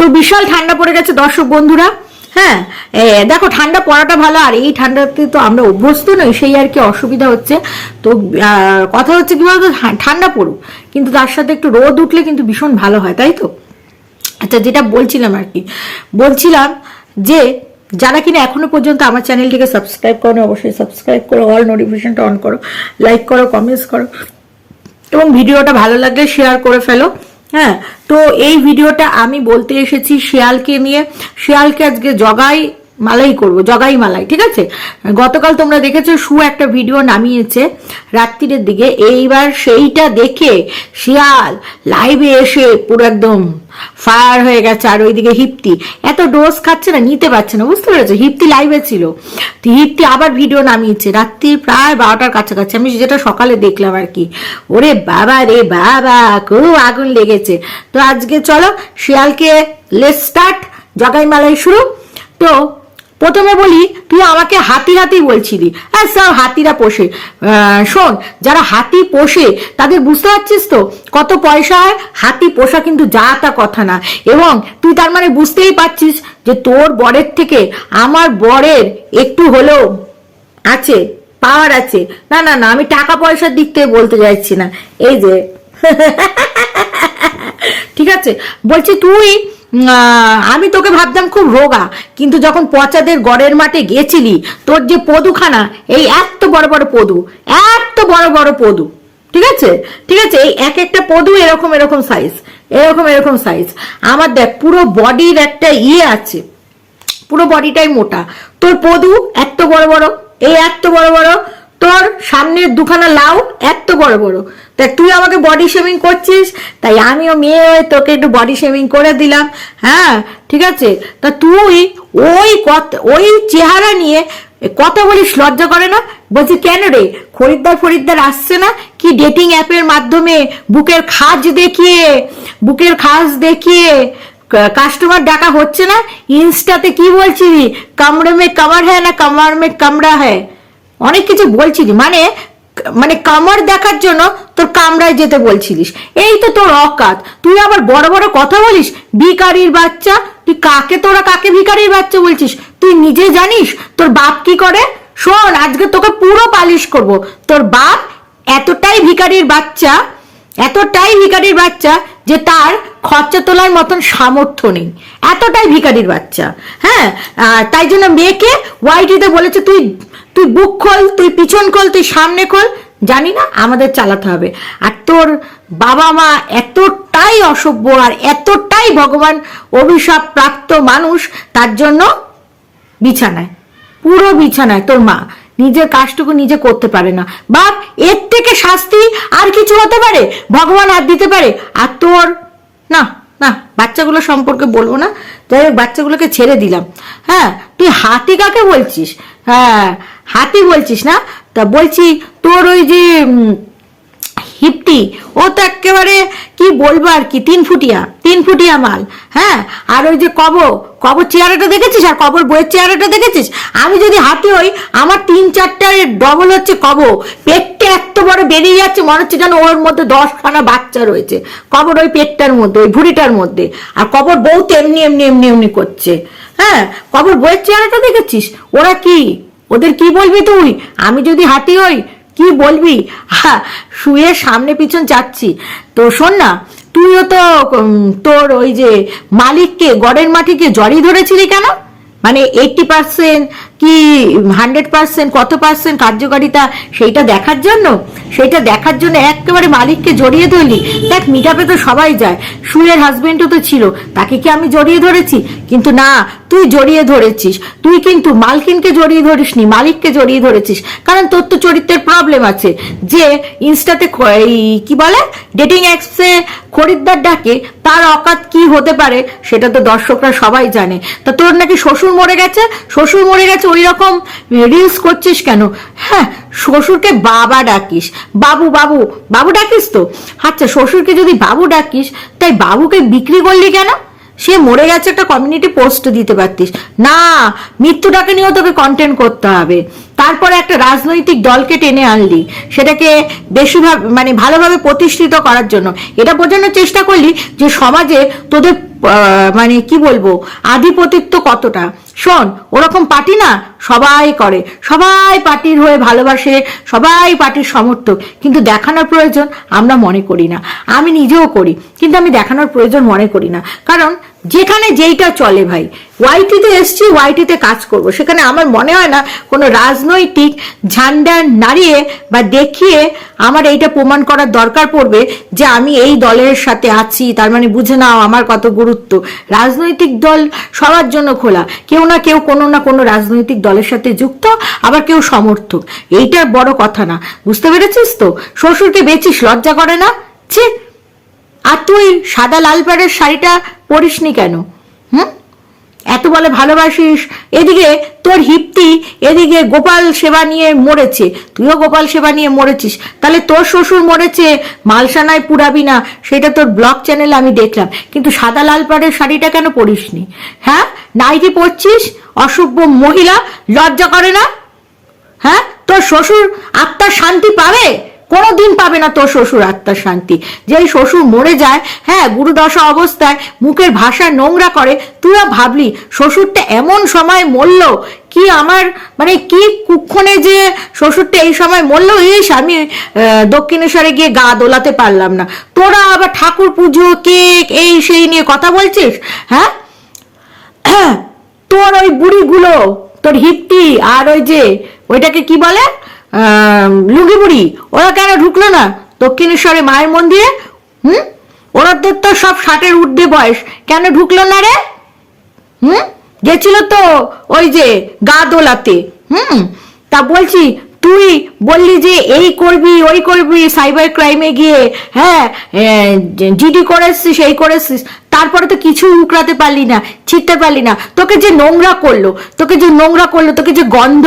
তো বিশাল ঠান্ডা পড়ে গেছে দর্শক বন্ধুরা। হ্যাঁ দেখো ঠান্ডা পড়াটা ভালো, আর এই ঠান্ডাতে তো আমরা অভ্যস্ত নই, সেই আর কি অসুবিধা হচ্ছে। তো কথা হচ্ছে কি বলতো ঠান্ডা পড়ুক, কিন্তু তার সাথে একটু রোদ উঠলে কিন্তু ভীষণ ভালো হয়, তাই তো? আচ্ছা যেটা বলছিলাম আর কি, বলছিলাম যে, যারা কিনা এখনও পর্যন্ত আমার চ্যানেলটিকে সাবস্ক্রাইব করো অবশ্যই সাবস্ক্রাইব করো, অল নোটিফিকেশনটা অন করো, লাইক করো, কমেন্টস করো, এবং ভিডিওটা ভালো লাগলে শেয়ার করে ফেলো। হ্যাঁ তো এই ভিডিওটা আমি বলতে এসেছি শিয়ালকে নিয়ে। শিয়ালকে আজকে জগাই। মালাই করব, জগাই মালাই, ঠিক আছে? গতকাল তোমরা দেখেছ শু একটা ভিডিও নামিয়েছে রাত্রিরের দিকে। এইবার সেইটা দেখে শিয়াল লাইভে এসে পুরো একদম ফায়ার হয়ে গেছে, আর ওইদিকে হিপ্তি। এত ডোজ খাচ্ছে না, নিতে পারছে না, বুঝতে পেরেছ? হিপ্তি লাইভে ছিল। তো হিপ্তি আবার ভিডিও নামিয়েছে, রাত্রি প্রায় বারোটার কাছাকাছি। আমি যেটা সকালে দেখলাম আর কি। ওরে বাবা রে বাবা, খুব আগুন লেগেছে। তো আজকে চলো, শিয়ালকে লেট স্টার্ট জগাই মালাই শুরু। তো প্রথমে বলি, তুই আমাকে হাতি হাতি বলছিলি। হ্যাঁ সব হাতিরা পোষে। শোন, যারা হাতি পোষে, তাদের বুঝতে পারছিস তো? কত পয়সা হয়? হাতি পোষা কিন্তু যা তা কথা না। এবং তুই তার মানে বুঝতেই পারছিস যে তোর বরের থেকে আমার বরের একটু হলেও আছে পাওয়ার আছে। না না না, আমি টাকা পয়সার দিক থেকে বলতে চাইছি না। এই যে। ঠিক আছে? বলছি তুই আমি তোকে ভাবতাম খুব রোগা, কিন্তু যখন পচাদের গড়ের মাঠে গেছিলি তোর যে পদুখানা, এই এত বড় বড় পদু, এত বড় বড় পদু, ঠিক আছে? ঠিক আছে, এই এক একটা পদু এরকম এরকম সাইজ এরকম এরকম সাইজ আমার দেখ, পুরো বডির একটা ইয়ে আছে, পুরো বডিটাই মোটা। তোর পদু এত বড় বড়, এই এত বড় বড়, তোর সামনের দুখানা লাউ এত বড় বড়। দেখ তুই আমাকে বডি শেভিং করছিস? তাই আমিও মেয়ে হয়ে তোকে একটু বডি শেভিং করে দিলাম। হ্যাঁ ঠিক আছে? তা তুই ওই কত ওই চেহারা নিয়ে কথা বলিস, লজ্জা করে না? বলছি, কেন রে? খরিদ্দার ফরিদ্দার আসছে না? কি ডেটিং অ্যাপের মাধ্যমে বুকের খাজ দেখিয়ে, বুকের খাজ দেখিয়ে কাস্টমার ডাকা হচ্ছে না? ইনস্টাতে কি বলছিলি? কামড়ে মে কামার হ্যাঁ না কামার মে কামড়া হ্যাঁ অনেক কিছু বলছিলি। মানে মানে কামড় দেখার জন্য তোর কামড়ায় যেতে বলছিলিস। এই তো তোর অকাত। তুই আবার বড় বড় কথা বলিস? ভিকারির বাচ্চা? তুই কাকে তোরা কাকে ভিকারির বাচ্চা বলছিস? তুই নিজে জানিস? তোর বাপ কি করে? শোন, আজকে তোকে পুরো পালিশ করব। তোর বাপ এতটাই ভিকারির বাচ্চা, এতটাই ভিকারির বাচ্চা যে তার খরচা তোলার মতন সামর্থ্য নেই। এতটাই ভিখারির বাচ্চা হ্যাঁ? তাই জন্য মেয়েকে ওয়াইটিতে বলেছে, তুই তুই বুক খোল, তুই পিছন খোল, তুই সামনে খোল। জানি না, আমাদের চালাতে হবে। আর তোর বাবা মা এতটাই অসভ্য আর এতটাই ভগবান অভিশাপ প্রাপ্ত মানুষ, তার জন্য বিছানায়, পুরো বিছানায় তোর মা। নিজের কাজটুকু নিজে করতে পারে না। বাপ, এর থেকে শাস্তি আর কিছু হতে পারে? ভগবান আর দিতে পারে? আর তোর? না না, বাচ্চাগুলো সম্পর্কে বলব না। যাই হোক, বাচ্চাগুলোকে ছেড়ে দিলাম। হ্যাঁ তুই হাতি কাকে বলছিস? হ্যাঁ হাতি বলছিস না? তা বলছি তোর ওই যে হিপটি। ও তো একেবারে, কি বলব আর কি, তিন ফুটিয়া তিন ফুটিয়া মাল হ্যাঁ? আর ওই যে কব কবর চেহারাটা দেখেছিস? আর কবর বইয়ের চেহারাটা দেখেছিস? আমি যদি হাতি হই, আমার তিন চারটার ডবল হচ্ছে কব পেটটা এত বড় বেরিয়ে যাচ্ছে, মনে হচ্ছে যেন ওর মধ্যে দশখানা বাচ্চা রয়েছে। কবর ওই পেটটার মধ্যে, ওই ভুড়িটার মধ্যে। আর কবর বউ তো এমনি এমনি এমনি এমনি করছে। হ্যাঁ? কবর বইয়ের চেহারাটা দেখেছিস? ওরা কি? ওদের কি বলবি তুই? আমি যদি হাতি হই কি বলবি? হ্যাঁ শুয়ে সামনে পিছন যাচ্ছি। তো শোন না, তুইও তো তোর ওই যে মালিককে, গড়ের মাটিকে জড়ি ধরেছিলি কেন? মানে এইটটি পার্সেন্ট কি হান্ড্রেড পার্সেন্ট কত পার্সেন্ট কার্যকারিতা সেইটা দেখার জন্য? সেইটা দেখার জন্য একেবারে মালিককে জড়িয়ে ধরলি। দেখ মিটাপে তো সবাই যায়। সুয়ের হাজবেন্ডও তো ছিল। তাকে কি আমি জড়িয়ে ধরেছি? কিন্তু না, তুই জড়িয়ে ধরেছিস। তুই কিন্তু মালকিনকে জড়িয়ে ধরিসনি, মালিককে জড়িয়ে ধরেছিস। কারণ তোর তো চরিত্রের প্রবলেম আছে। যে ইনস্টাতে কি বলে? ডেটিং অ্যাপসে খরিদ্দার ডাকে, তার অকাত কি হতে পারে? সেটা তো দর্শকরা সবাই জানে। তা তোর নাকি শ্বশুর মরে গেছে? শ্বশুর মরে গেছে ওই রকম রিলস করছিস কেন? হ্যাঁ শ্বশুরকে বাবা ডাকিস। বাবু বাবু বাবু ডাকিস তো? আচ্ছা শ্বশুরকে যদি বাবু ডাকিস, তাই বাবুকে বিক্রি করলি কেন? সে মরে গেছে একটা কমিউনিটি পোস্ট দিতে পারতিস। না, মৃত্যুটাকে নিয়েও তোকে কন্টেন্ট করতে হবে। তারপরে একটা রাজনৈতিক দলকে টেনে আনলি। সেটাকে বেশিভাবে মানে ভালোভাবে প্রতিষ্ঠিত করার জন্য। এটা বোঝানোর চেষ্টা করলি যে সমাজে তোদের মানে কি বলব, আধিপতিত্ব কতটা। শোন, ওরকম পার্টি না সবাই করে। সবাই পার্টির হয়ে ভালোবাসে, সবাই পার্টির সমর্থক। কিন্তু দেখানোর প্রয়োজন আমরা মনে করি না। আমি নিজেও করি, কিন্তু আমি দেখানোর প্রয়োজন মনে করি না। কারণ যেখানে যেইটা চলে ভাই ওয়াইটিতে এসছি ওয়াইটিতে কাজ করব। সেখানে আমার মনে হয় না কোনো রাজনৈতিক ঝান্ডা নাড়িয়ে বা দেখিয়ে আমার এইটা প্রমাণ করার দরকার পড়বে যে আমি এই দলের সাথে আছি, তার মানে বুঝে নাও আমার কত গুরুত্ব। রাজনৈতিক দল সবার জন্য খোলা। কেউ না কেউ কোনো না কোনো রাজনৈতিক দলের সাথে যুক্ত, আবার কেউ সমর্থক। এইটার বড় কথা না। বুঝতে পেরেছিস তো? শ্বশুরকে বেচিস, লজ্জা করে না? ছি! আর তুই সাদা লাল পাড়ের শাড়িটা পরিসনি কেন? হুম? এত বলে ভালোবাসিস। এদিকে তোর হিপ্তি এদিকে গোপাল সেবা নিয়ে মরেছে। তুইও গোপাল সেবা নিয়ে মরেছিস। তাহলে তোর শ্বশুর মরেছে, মালসানায় পুরাবি না। সেটা তোর ব্লগ চ্যানেলে আমি দেখলাম। কিন্তু সাদা লাল পাড়ের শাড়িটা কেন পরিসনি? হ্যাঁ? নাইটি পরছিস? অসভ্য মহিলা, লজ্জা করে না? হ্যাঁ? তোর শ্বশুর আত্মার শান্তি পাবে? কোনোদিন পাবে না তোর শ্বশুর আত্মার শান্তি। যেই শ্বশুর মরে যায় হ্যাঁ গুরুদশা অবস্থায় মুখের ভাষা নোংরা করে, তুইও ভাবলি, শ্বশুরটা এমন সময় মরল, কি আমার মানে কি কুক্ষণে যে শ্বশুরটা এই সময় মরল, ইস, আমি দক্ষিণেশ্বরে গিয়ে গা দোলাতে পারলাম না। তোরা আবার ঠাকুর পুজো, কেক, এই, সেই নিয়ে কথা বলছিস? হ্যাঁ? তোর ওই বুড়িগুলো, তোর হিপ্তি আর ওই যে, ওইটাকে কি বলে? আম, লুঙ্গি বুড়ি ওরা কেন ঢুকলো না? দক্ষিণেশ্বরে মায়ের মন্দিরে? হুম? ওরাদের তো সব ষাটের ঊর্ধ্বে বয়স। কেন ঢুকলো না রে? হুম? গেছিল তো ওই যে গা দোলাতে হুম? তা বলছি তুই বললি যে এই করবি ওই করবি সাইবার ক্রাইমে গিয়ে হ্যাঁ জিডি করেছিস এই করেছিস। তারপরে তো কিছু উকড়াতে পারলি না, ছিটতে পারলি না। তোকে যে নোংরা করল, তোকে যে নোংরা করল, তোকে যে গন্ধ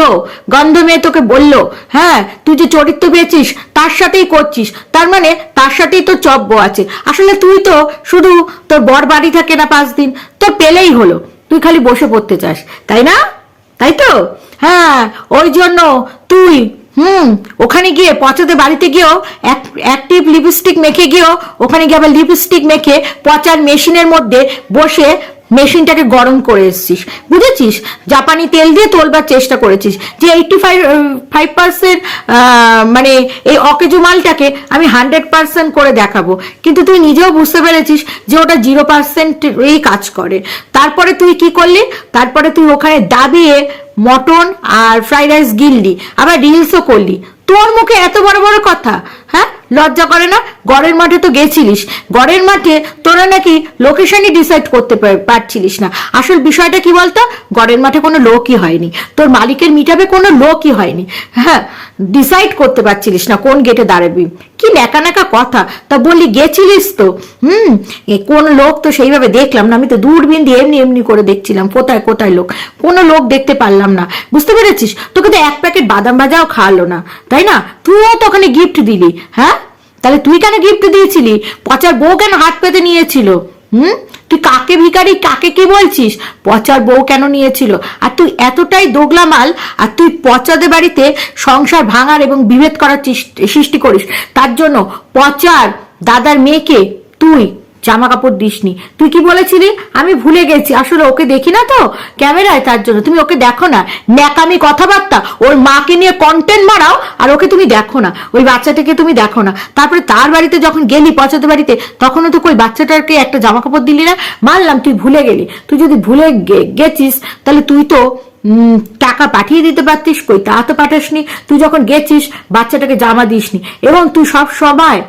গন্ধ মেয়ে তোকে বলল হ্যাঁ তুই যে চরিত্র পেয়েছিস, তার সাথেই করছিস, তার মানে তার সাথেই তো চব্য আছে। আসলে তুই তো শুধু তোর বর বাড়ি থাকে না পাঁচ দিন তো পেলেই হলো। তুই খালি বসে পড়তে চাস, তাই না? তাই তো? হ্যাঁ ওই জন্য তুই হুম, ওখানে গিয়ে পচাতে বাড়িতে গিয়েও অ্যাক্টিভ লিপস্টিক মেখে গিয়েও ওখানে গিয়ে আবার লিপস্টিক মেখে পচার মেশিনের মধ্যে বসে মেশিনটাকে গরম করে এসছিস। বুঝেছিস? জাপানি তেল দিয়ে তোলবার চেষ্টা করেছিস। যে এইটটি ফাইভ ফাইভ পার্সেন্ট মানে এই অকেজো মালটাকে আমি হান্ড্রেড পার্সেন্ট করে দেখাবো। কিন্তু তুই নিজেও বুঝতে পেরেছিস যে ওটা জিরো পার্সেন্ট কাজ করে। তারপরে তুই কি করলি? তারপরে তুই ওখানে দাবিয়ে মটন আর ফ্রাইড রাইস গিললি, আবার রিলসও করলি। তোর মুখে এত বড় বড় কথা হ্যাঁ? লজ্জা করে না? গড়ের মাঠে তো গেছিলিস। গড়ের মাঠে তোরা নাকি লোকেশনই ডিসাইড করতে পারছিলিস না। আসল বিষয়টা কি বলতো? গড়ের মাঠে কোনো লোকই হয়নি। তোর মালিকের মিটাবে কোনো লোকই হয়নি। হ্যাঁ? ডিসাইড করতে পারছিলিস না কোন গেটে দাঁড়াবি। কি ন্যাকা ন্যাকা কথা? তা বললি গেছিলিস তো? হুম? কোন লোক তো সেইভাবে দেখলাম না। আমি তো দূরবীন দিয়ে এমনি এমনি করে দেখছিলাম, কোথায় কোথায় লোক? কোনো লোক দেখতে পারলাম না। বুঝতে পেরেছিস? তোকে তো এক প্যাকেট বাদাম ভাজাও খাওয়ালো না, তাই না? তুইও তো ওখানে গিফট দিলি হ্যাঁ? তাহলে তুই কেন গিফট দিয়েছিলি? পচার বউ কেন হাত পেতে নিয়েছিল? হুম? তুই কাকে ভিকারি কাকে কি বলছিস? পচার বউ কেন নিয়েছিল? আর তুই এতটাই দোগলা মাল, আর তুই পচাদের বাড়িতে সংসার ভাঙার এবং বিভেদ করার সৃষ্টি করিস। তার জন্য পচার দাদার মেয়েকে তুই জামা কাপড় দিসনি। তুই কি বলেছিলি আমি ভুলে গেছি। আসলে ওকে দেখি না তো ক্যামেরায় তার জন্য। তুমি ওকে দেখো না। ন্যাকামি কথাবার্তা। ওর মাকে নিয়ে কন্টেন্ট মারাও আর ওকে তুমি দেখো না। ওই বাচ্চাটাকে তুমি দেখো না। তারপরে তার বাড়িতে যখন গেলি পচাতে বাড়িতে, তখনও তো ওই বাচ্চাটাকে একটা জামা কাপড় দিলি না? মানলাম তুই ভুলে গেলি। তুই যদি ভুলে গেছিস, তাহলে তুই তো টাকা পাঠিয়ে দিতে পারতিস। কই তা তো পাঠাসনি। তুই যখন গেছিস, বাচ্চাটাকে জামা দিসনি। এবং তুই সব সময়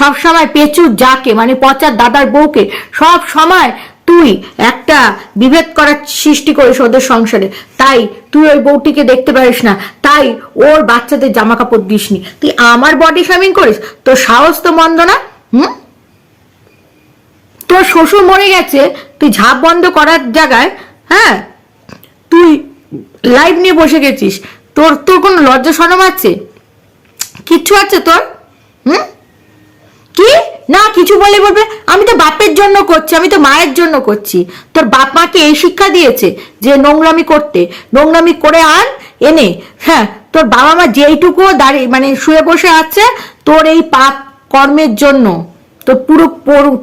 সব সময় পেঁচুর যাকে মানে পচার দাদার বউকে, সব সময় তুই একটা বিভেদ করার সৃষ্টি করিস ওদের সংসারে। তাই তুই ওই বউটিকে দেখতে পারিস না, তাই ওর বাচ্চাদের জামা কাপড় দিসনি। তুই আমার বডি শামিং করিস? তোর সাহস তো মন্দ না? হুম? তোর শ্বশুর মরে গেছে, তুই ঝাঁপ বন্ধ করার জায়গায় হ্যাঁ? তুই লাইভ নিয়ে বসে গেছিস। তোর তোর কোনো লজ্জা সরম আছে? কিচ্ছু আছে তোর? হুম? কি? না, কিছু বলে বলবে। আমি তো বাপের জন্য করছি, আমি তো মায়ের জন্য করছি। তোর বাপ মাকে এই শিক্ষা দিয়েছে যে নোংরামি করতে? নোংরামি করে আন, এনে। হ্যাঁ তোর বাবা মা যেইটুকু দাঁড়িয়ে মানে শুয়ে বসে আছে, তোর এই পাপ কর্মের জন্য, তোর পুরো,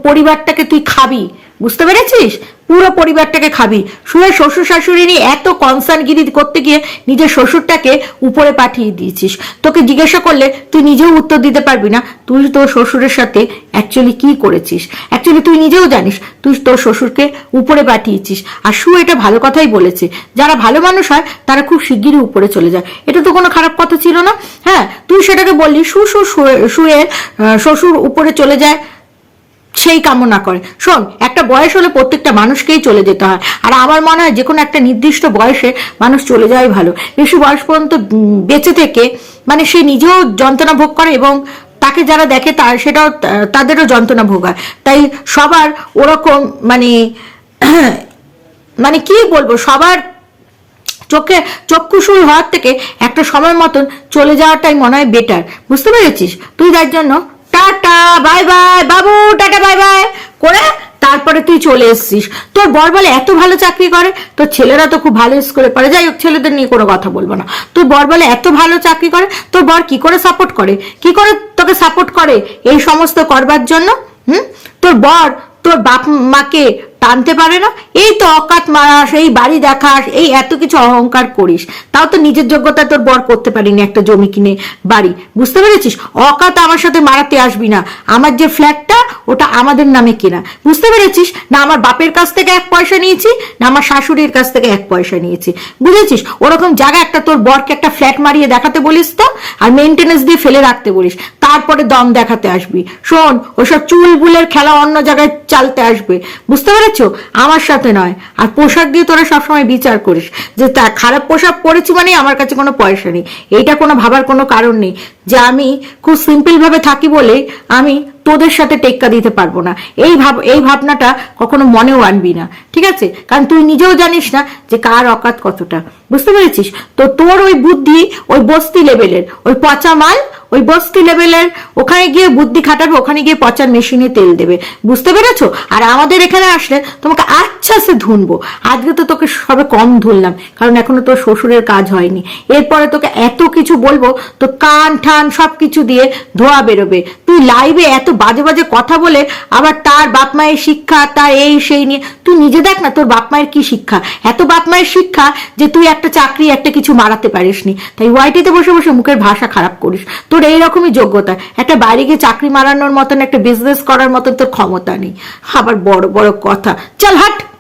পরিবারটাকে তুই খাবি। বুঝতে পেরেছিস? পুরো পরিবারটাকে খাবি। শুয়ে শ্বশুর শাশুড়ি নিয়ে এত কনসার্নগিরি করতে গিয়ে নিজের শ্বশুরটাকে উপরে পাঠিয়ে দিয়েছিস। তোকে জিজ্ঞাসা করলে তুই নিজেও উত্তর দিতে পারবি না। তুই তোর শ্বশুরের সাথে অ্যাকচুয়ালি কি করেছিস? অ্যাকচুয়ালি তুই নিজেও জানিস, তুই তোর শ্বশুরকে উপরে পাঠিয়েছিস। আর শু এটা ভালো কথাই বলেছে। যারা ভালো মানুষ হয়, তারা খুব শিগগিরই উপরে চলে যায়। এটা তো কোনো খারাপ কথা ছিল না। হ্যাঁ তুই সেটাকে বললি শু শু শুয়ে শুয়ে শ্বশুর উপরে চলে যায়। সেই কামনা করে। শোন, একটা বয়স হলে প্রত্যেকটা মানুষকেই চলে যেতে হয়। আর আমার মনে হয় যে কোনো একটা নির্দিষ্ট বয়সে মানুষ চলে যাওয়াই ভালো। বেশি বয়স পর্যন্ত বেঁচে থেকে মানে সে নিজেও যন্ত্রণা ভোগ করে এবং তাকে যারা দেখে তার, সেটাও তাদেরও যন্ত্রণা ভোগ হয়। তাই সবার ওরকম মানে মানে কি বলব, সবার চোখে চক্ষুশুল হওয়ার থেকে একটা সময় মতন চলে যাওয়াটাই মনে হয় বেটার বুঝতে পেরেছিস? তুই তার জন্য টাটা, বাই বাই, বাবু, টাটা, বাই বাই করে তারপরে তুই চলে এসছিস। তোর বর বলে, এত ভালো চাকরি করে? তোর ছেলেরা তো খুব ভালো স্কুলে পড়ে। যাই হোক, ছেলেদের নিয়ে কোনো কথা বলব না। তোর বর বলে, এত ভালো চাকরি করে? তোর বর কি করে সাপোর্ট করে? কি করে তোকে সাপোর্ট করে এই সমস্ত করবার জন্য? হুম? তোর বর তোর বাপ মাকে টানতে পারে না। এই তো অকাত মারাস, এই বাড়ি দেখাস, এই এত কিছু অহংকার করিস। তাও তো নিজের যোগ্যতা তোর বর করতে পারিনি একটা জমি কিনে বাড়ি। বুঝতে পেরেছিস? অকাত আমার সাথে মারাতে আসবি না। আমার যে ফ্ল্যাটটা, ওটা আমাদের নামে কেনা। বুঝতে পেরেছিস? না আমার বাপের কাছ থেকে এক পয়সা নিয়েছি, না আমার শাশুড়ির কাছ থেকে এক পয়সা নিয়েছি। বুঝেছিস? ওরকম জায়গা একটা তোর বরকে একটা ফ্ল্যাট মারিয়ে দেখাতে বলিস তো, আর মেনটেনেন্স দিয়ে ফেলে রাখতে বলিস। তারপরে দম দেখাতে আসবি। শোন, ওসব চুল বুলের খেলা অন্য জায়গায় চালতে আসবে। বুঝতে পেরেছ? আমার সাথে নয়। আর পোশাক দিয়ে তোরা সবসময় বিচার করিস। যে তা খারাপ পোশাক পরেছি মানে আমার কাছে কোনো পয়সা নেই। এইটা কোনো ভাবার কোনো কারণ নেই। যে আমি খুব সিম্পলভাবে থাকি বলে আমি তোদের সাথে টেক্কা দিতে পারব না। এই ভাব, এই ভাবনাটা কখনো মনেও আনবি না, ঠিক আছে? কারণ তুই নিজেও জানিস না যে কার অকাত কতটা। বুঝতে পেরেছিস? তো তোর ওই বুদ্ধি ওই বস্তি লেভেলের, ওই পচা মাল, ওই বস্তি লেভেলের, ওখানে গিয়ে বুদ্ধি খাটাবে, ওখানে গিয়ে পচার মেশিনে তেল দেবে। বুঝতে পেরেছ? আর আমাদের এখানে আসলে তোমাকে আচ্ছা সে ধুনবো। আজকে তো তোকে সবে কম ধুললাম, কারণ এখনও তোর শ্বশুরের কাজ হয়নি। এরপরে তোকে এত কিছু বলব তো কান ঠান সব কিছু দিয়ে ধোয়া বেরোবে। তুই লাইভে এত বাজে বাজে কথা বলে আবার তার বাপ মায়ের শিক্ষা, তার এই সেই নিয়ে। তুই নিজে দেখ না তোর বাপ মায়ের কি শিক্ষা। এত বাপ মায়ের শিক্ষা যে তুই একটা চাকরি, একটা কিছু মারাতে পারিস নি তাই ওয়াইটিতে বসে বসে মুখের ভাষা খারাপ করিস। তোর এইরকমই যোগ্যতা। একটা বাইরে গিয়ে চাকরি মারানোর মতন, একটা বিজনেস করার মতন তোর ক্ষমতা নেই। আবার বড় বড় কথা। চল হাট।